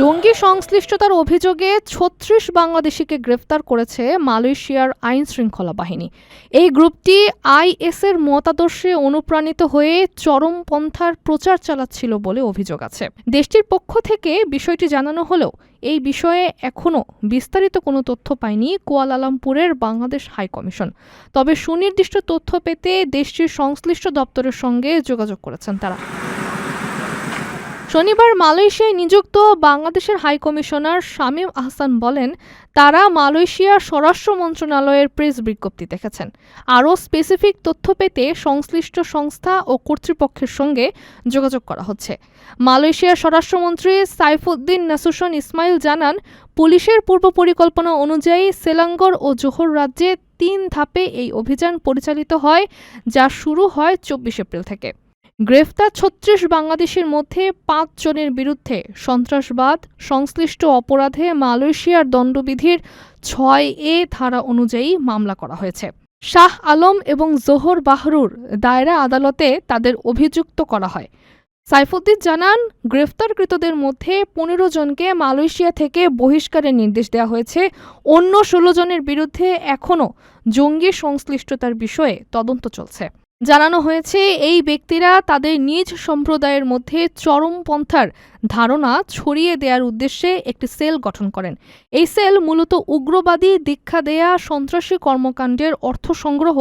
জঙ্গি সংশ্লিষ্টতার অভিযোগে ছত্রিশ বাংলাদেশিকে গ্রেফতার করেছে মালয়েশিয়ার আইন শৃঙ্খলা বাহিনী। এই গ্রুপটি আইএসের মতাদর্শে অনুপ্রাণিত হয়ে চরমপন্থার প্রচার চালাচ্ছিল বলে অভিযোগ আছে। দেশটির পক্ষ থেকে বিষয়টি জানানো হলেও এই বিষয়ে এখনও বিস্তারিত কোনো তথ্য পায়নি কুয়ালালামপুরের বাংলাদেশ হাইকমিশন তবে সুনির্দিষ্ট তথ্য পেতে দেশটির সংশ্লিষ্ট দপ্তরের সঙ্গে যোগাযোগ করেছেন তারা। শনিবার মালয়েশিয়ায় নিযুক্ত বাংলাদেশের হাইকমিশনার শামীম আহসান বলেন, তারা মালয়েশিয়ার স্বরাষ্ট্র মন্ত্রণালয়ের প্রেস বিজ্ঞপ্তি দেখেছেন। আরও স্পেসিফিক তথ্য পেতে সংশ্লিষ্ট সংস্থা ও কর্তৃপক্ষের সঙ্গে যোগাযোগ করা হচ্ছে। মালয়েশিয়ার স্বরাষ্ট্রমন্ত্রী সাইফুদ্দিন নাসুসন ইসমাইল জানান, পুলিশের পূর্ব পরিকল্পনা অনুযায়ী সেলাঙ্গর ও জোহর রাজ্যে তিন ধাপে এই অভিযান পরিচালিত হয়, যা শুরু হয় চব্বিশ এপ্রিল থেকে। গ্রেফতার ছত্রিশ বাংলাদেশের মধ্যে পাঁচ জনের বিরুদ্ধে সন্ত্রাসবাদ, সংশ্লিষ্ট অপরাধে মালয়েশিয়ার দণ্ডবিধির ছয় এ ধারা অনুযায়ী মামলা করা হয়েছে। শাহ আলম এবং জোহর বাহরুর দায়রা আদালতে তাদের অভিযুক্ত করা হয়। সাইফুদ্দিন জানান, গ্রেফতারকৃতদের মধ্যে পনেরো জনকে মালয়েশিয়া থেকে বহিষ্কারের নির্দেশ দেওয়া হয়েছে। অন্য ষোলো জনের বিরুদ্ধে এখনও জঙ্গি সংশ্লিষ্টতার বিষয়ে তদন্ত চলছে। জানানো হয়েছে, এই ব্যক্তিরা তাদের নিজ সম্প্রদায়ের মধ্যে চরমপন্থার ধারণা ছড়িয়ে দেওয়ার উদ্দেশ্যে একটি সেল গঠন করেন। এই সেল মূলত উগ্রবাদী দীক্ষা দেয়া, সন্ত্রাসী কর্মকাণ্ডের অর্থ সংগ্রহ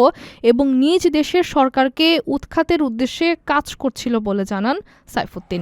এবং নিজ দেশের সরকারকে উৎখাতের উদ্দেশ্যে কাজ করছিল বলে জানান সাইফুদ্দিন।